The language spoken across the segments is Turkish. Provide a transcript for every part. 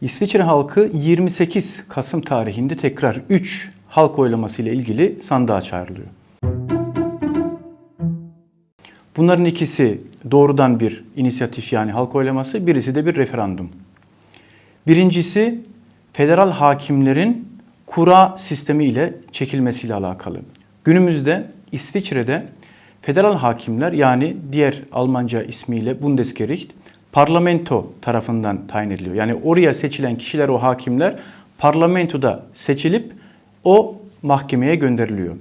İsviçre halkı 28 Kasım tarihinde tekrar 3 halk oylaması ile ilgili sandığa çağrılıyor. Bunların ikisi doğrudan bir inisiyatif yani halk oylaması, birisi de bir referandum. Birincisi federal hakimlerin kura sistemi ile çekilmesiyle alakalı. Günümüzde İsviçre'de federal hakimler yani diğer Almanca ismiyle Bundesgericht parlamento tarafından tayin ediliyor. Yani oraya seçilen kişiler o hakimler parlamentoda seçilip o mahkemeye gönderiliyor.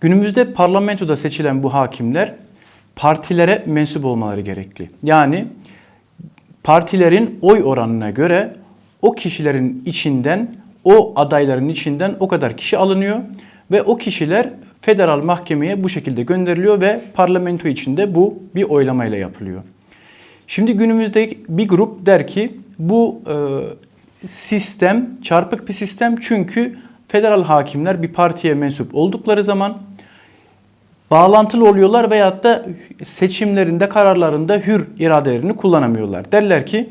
Günümüzde parlamentoda seçilen bu hakimler partilere mensup olmaları gerekli. Yani partilerin oy oranına göre o kişilerin içinden, o adayların içinden o kadar kişi alınıyor ve o kişiler federal mahkemeye bu şekilde gönderiliyor ve parlamento içinde bu bir oylamayla yapılıyor. Şimdi günümüzde bir grup der ki bu e, sistem çarpık bir sistem çünkü federal hakimler bir partiye mensup oldukları zaman bağlantılı oluyorlar veyahut da seçimlerinde, kararlarında hür iradelerini kullanamıyorlar. Derler ki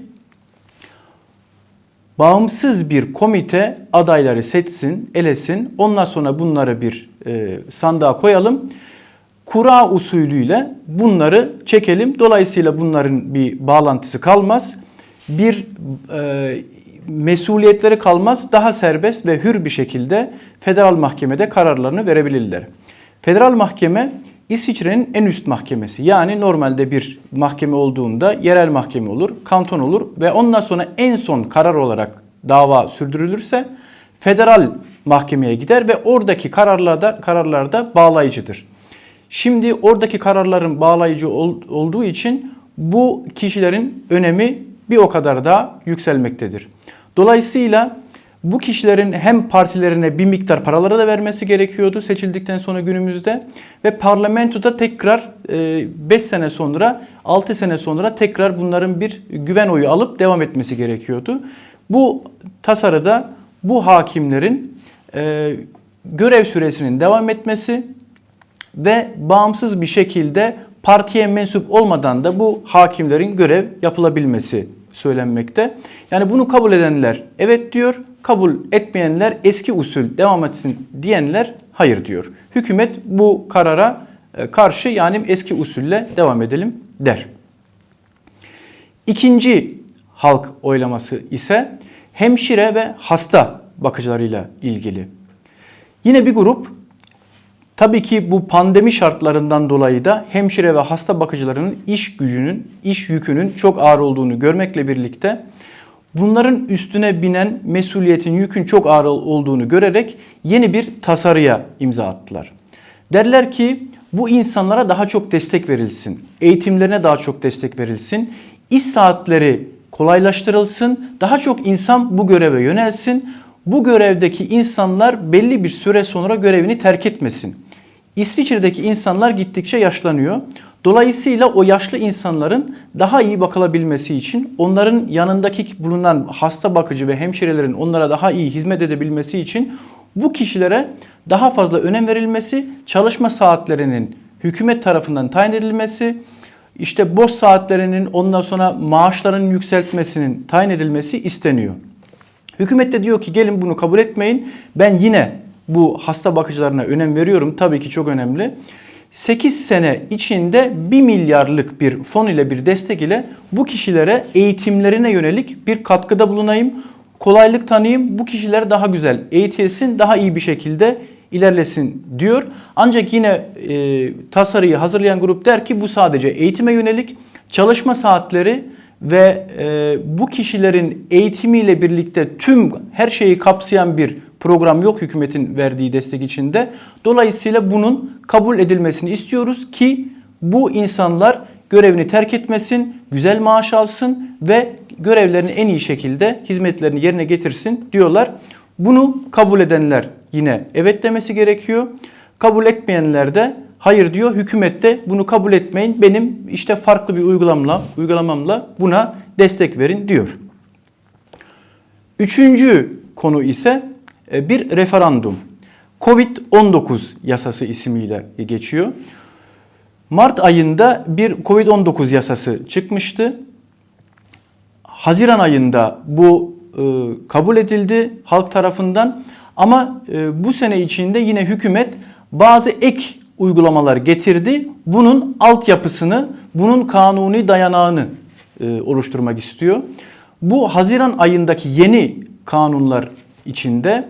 bağımsız bir komite adayları seçsin, elesin. Ondan sonra bunları bir e, sandığa koyalım. Kura usulüyle bunları çekelim. Dolayısıyla bunların bir bağlantısı kalmaz. Bir e, mesuliyetleri kalmaz. Daha serbest ve hür bir şekilde federal mahkemede kararlarını verebilirler. Federal mahkeme İsviçre'nin en üst mahkemesi. Yani normalde bir mahkeme olduğunda yerel mahkeme olur, kanton olur ve ondan sonra en son karar olarak dava sürdürülürse federal mahkemeye gider ve oradaki kararlarda kararlarda bağlayıcıdır. Şimdi oradaki kararların bağlayıcı ol, olduğu için bu kişilerin önemi bir o kadar daha yükselmektedir. Dolayısıyla bu kişilerin hem partilerine bir miktar paraları da vermesi gerekiyordu seçildikten sonra günümüzde ve parlamentoda tekrar 5 sene sonra 6 sene sonra tekrar bunların bir güven oyu alıp devam etmesi gerekiyordu. Bu tasarıda bu hakimlerin e, görev süresinin devam etmesi ve bağımsız bir şekilde partiye mensup olmadan da bu hakimlerin görev yapılabilmesi söylenmekte. Yani bunu kabul edenler evet diyor, kabul etmeyenler eski usul devam etsin diyenler hayır diyor. Hükümet bu karara e, karşı yani eski usulle devam edelim der. İkinci halk oylaması ise hemşire ve hasta bakıcılarıyla ilgili. Yine bir grup tabii ki bu pandemi şartlarından dolayı da hemşire ve hasta bakıcılarının iş gücünün, iş yükünün çok ağır olduğunu görmekle birlikte bunların üstüne binen mesuliyetin yükün çok ağır olduğunu görerek yeni bir tasarıya imza attılar. Derler ki bu insanlara daha çok destek verilsin, eğitimlerine daha çok destek verilsin, iş saatleri kolaylaştırılsın, daha çok insan bu göreve yönelsin. Bu görevdeki insanlar belli bir süre sonra görevini terk etmesin. İsviçre'deki insanlar gittikçe yaşlanıyor. Dolayısıyla o yaşlı insanların daha iyi bakılabilmesi için onların yanındaki bulunan hasta bakıcı ve hemşirelerin onlara daha iyi hizmet edebilmesi için bu kişilere daha fazla önem verilmesi, çalışma saatlerinin hükümet tarafından tayin edilmesi, işte boş saatlerinin ondan sonra maaşların yükseltmesinin tayin edilmesi isteniyor. Hükümet de diyor ki gelin bunu kabul etmeyin. Ben yine bu hasta bakıcılarına önem veriyorum. Tabii ki çok önemli. 8 sene içinde 1 milyarlık bir fon ile bir destek ile bu kişilere eğitimlerine yönelik bir katkıda bulunayım. Kolaylık tanıyayım. Bu kişiler daha güzel eğitilsin, daha iyi bir şekilde ilerlesin diyor. Ancak yine e, tasarıyı hazırlayan grup der ki bu sadece eğitime yönelik çalışma saatleri ve e, bu kişilerin eğitimiyle birlikte tüm her şeyi kapsayan bir program yok hükümetin verdiği destek içinde. Dolayısıyla bunun kabul edilmesini istiyoruz ki bu insanlar görevini terk etmesin, güzel maaş alsın ve görevlerini en iyi şekilde hizmetlerini yerine getirsin diyorlar. Bunu kabul edenler yine evet demesi gerekiyor. Kabul etmeyenler de hayır diyor. Hükümet de bunu kabul etmeyin. Benim işte farklı bir uygulamla, uygulamamla buna destek verin diyor. Üçüncü konu ise bir referandum. Covid-19 yasası ismiyle geçiyor. Mart ayında bir Covid-19 yasası çıkmıştı. Haziran ayında bu e, kabul edildi halk tarafından ama e, bu sene içinde yine hükümet bazı ek uygulamalar getirdi. Bunun altyapısını, bunun kanuni dayanağını e, oluşturmak istiyor. Bu Haziran ayındaki yeni kanunlar içinde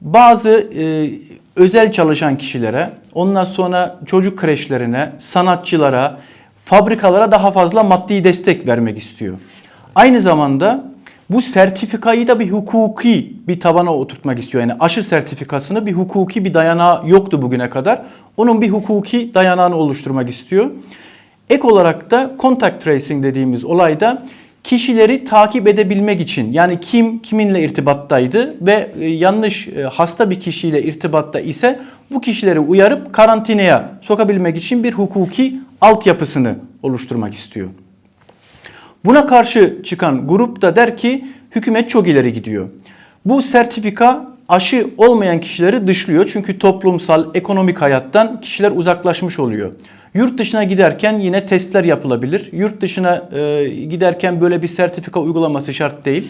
bazı e, özel çalışan kişilere, ondan sonra çocuk kreşlerine, sanatçılara, fabrikalara daha fazla maddi destek vermek istiyor. Aynı zamanda bu sertifikayı da bir hukuki bir tabana oturtmak istiyor. Yani aşı sertifikasını bir hukuki bir dayanağı yoktu bugüne kadar. Onun bir hukuki dayanağını oluşturmak istiyor. Ek olarak da contact tracing dediğimiz olayda kişileri takip edebilmek için yani kim kiminle irtibattaydı ve e, yanlış e, hasta bir kişiyle irtibatta ise bu kişileri uyarıp karantinaya sokabilmek için bir hukuki altyapısını oluşturmak istiyor. Buna karşı çıkan grup da der ki hükümet çok ileri gidiyor. Bu sertifika aşı olmayan kişileri dışlıyor. Çünkü toplumsal, ekonomik hayattan kişiler uzaklaşmış oluyor. Yurt dışına giderken yine testler yapılabilir. Yurt dışına e, giderken böyle bir sertifika uygulaması şart değil.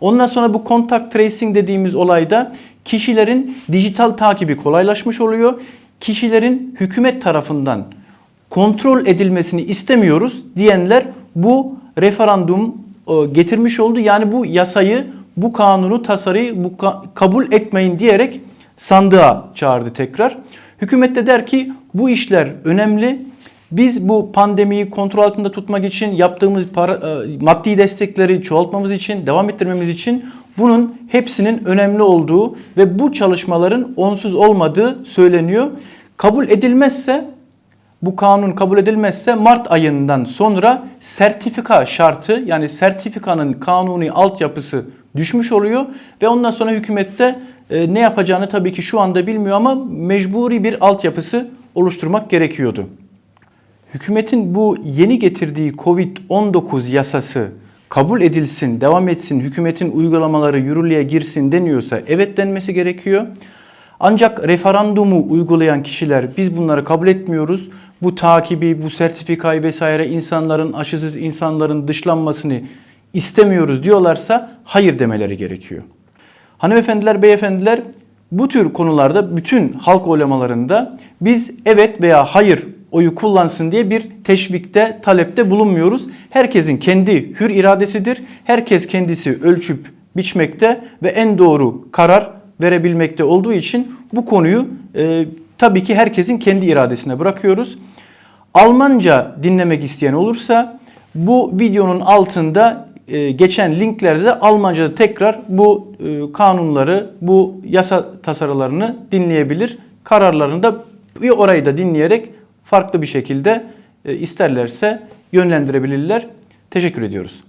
Ondan sonra bu contact tracing dediğimiz olayda kişilerin dijital takibi kolaylaşmış oluyor. Kişilerin hükümet tarafından kontrol edilmesini istemiyoruz diyenler bu referandum e, getirmiş oldu. Yani bu yasayı, bu kanunu, tasarıyı bu ka- kabul etmeyin diyerek sandığa çağırdı tekrar. Hükümet de der ki bu işler önemli. Biz bu pandemiyi kontrol altında tutmak için yaptığımız para, e, maddi destekleri çoğaltmamız için, devam ettirmemiz için bunun hepsinin önemli olduğu ve bu çalışmaların onsuz olmadığı söyleniyor. Kabul edilmezse bu kanun kabul edilmezse Mart ayından sonra sertifika şartı yani sertifikanın kanuni altyapısı düşmüş oluyor ve ondan sonra hükümette e, ne yapacağını tabii ki şu anda bilmiyor ama mecburi bir altyapısı oluşturmak gerekiyordu. Hükümetin bu yeni getirdiği Covid-19 yasası kabul edilsin, devam etsin, hükümetin uygulamaları yürürlüğe girsin deniyorsa evet denmesi gerekiyor. Ancak referandumu uygulayan kişiler biz bunları kabul etmiyoruz. Bu takibi, bu sertifikayı vesaire insanların, aşısız insanların dışlanmasını istemiyoruz diyorlarsa hayır demeleri gerekiyor. Hanımefendiler, beyefendiler bu tür konularda bütün halk oylamalarında biz evet veya hayır oyu kullansın diye bir teşvikte, talepte bulunmuyoruz. Herkesin kendi hür iradesidir. Herkes kendisi ölçüp biçmekte ve en doğru karar verebilmekte olduğu için bu konuyu e, tabii ki herkesin kendi iradesine bırakıyoruz. Almanca dinlemek isteyen olursa bu videonun altında e, geçen linklerde de Almanca'da tekrar bu e, kanunları, bu yasa tasarılarını dinleyebilir. Kararlarını da orayı da dinleyerek farklı bir şekilde e, isterlerse yönlendirebilirler. Teşekkür ediyoruz.